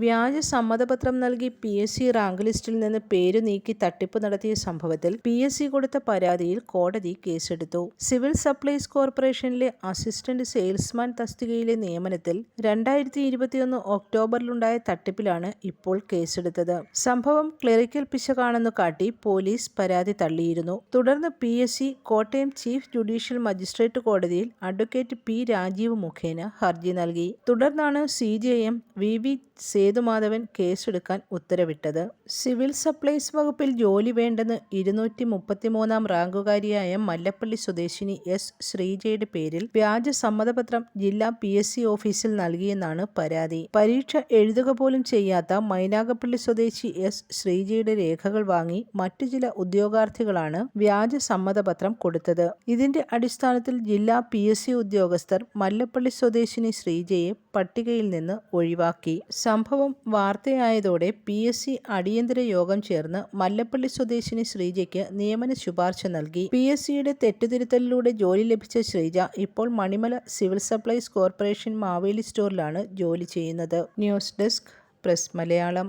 വ്യാജ സമ്മതപത്രം നൽകി പി എസ് സി റാങ്ക് ലിസ്റ്റിൽ നിന്ന് പേരു നീക്കി തട്ടിപ്പ് നടത്തിയ സംഭവത്തിൽ പി എസ് സി കൊടുത്ത പരാതിയിൽ കോടതി കേസെടുത്തു. സിവിൽ സപ്ലൈസ് കോർപ്പറേഷനിലെ അസിസ്റ്റന്റ് സെയിൽസ്മാൻ തസ്തികയിലെ നിയമനത്തിൽ രണ്ടായിരത്തി ഇരുപത്തിയൊന്ന് ഒക്ടോബറിലുണ്ടായ തട്ടിപ്പിലാണ് ഇപ്പോൾ കേസെടുത്തത്. സംഭവം ക്ലറിക്കൽ പിശകാണെന്ന് കാട്ടി പോലീസ് പരാതി തള്ളിയിരുന്നു. തുടർന്ന് P S C Kottayam chief judicial magistrate കോടതിയിൽ അഡ്വക്കേറ്റ് പി രാജീവ് മുഖേന ഹർജി നൽകി. തുടർന്നാണ് C J M V V Sethumadhavan കേസെടുക്കാൻ ഉത്തരവിട്ടത്. സിവിൽ സപ്ലൈസ് വകുപ്പിൽ ജോലി വേണ്ടെന്ന് ഇരുന്നൂറ്റി മുപ്പത്തിമൂന്നാം റാങ്കുകാരിയായ മല്ലപ്പള്ളി സ്വദേശിനി എസ് ശ്രീജയുടെ പേരിൽ വ്യാജ സമ്മതപത്രം ജില്ലാ പി എസ് സി ഓഫീസിൽ നൽകിയെന്നാണ് പരാതി. പരീക്ഷ എഴുതുക പോലും ചെയ്യാത്ത മൈനാഗപ്പള്ളി സ്വദേശി എസ് ശ്രീജയുടെ രേഖകൾ വാങ്ങി മറ്റു ചില ഉദ്യോഗാർത്ഥികളാണ് വ്യാജ സമ്മതപത്രം കൊടുത്തത്. ഇതിന്റെ അടിസ്ഥാനത്തിൽ ജില്ലാ പി എസ് സി ഉദ്യോഗസ്ഥർ മല്ലപ്പള്ളി സ്വദേശിനി ശ്രീജയെ പട്ടികയിൽ നിന്ന് ഒഴിവാക്കി. സംഭവം വാർത്തയായതോടെ പി എസ് സി അടിയന്തര യോഗം ചേർന്ന് മല്ലപ്പള്ളി സ്വദേശിനി ശ്രീജയ്ക്ക് നിയമന ശുപാർശ നൽകി. പി എസ് സിയുടെ തെറ്റുതിരുത്തലിലൂടെ ജോലി ലഭിച്ച ശ്രീജ ഇപ്പോൾ Manimala civil supplies corporation Maveli സ്റ്റോറിലാണ് ജോലി ചെയ്യുന്നത്. News desk press Malayalam.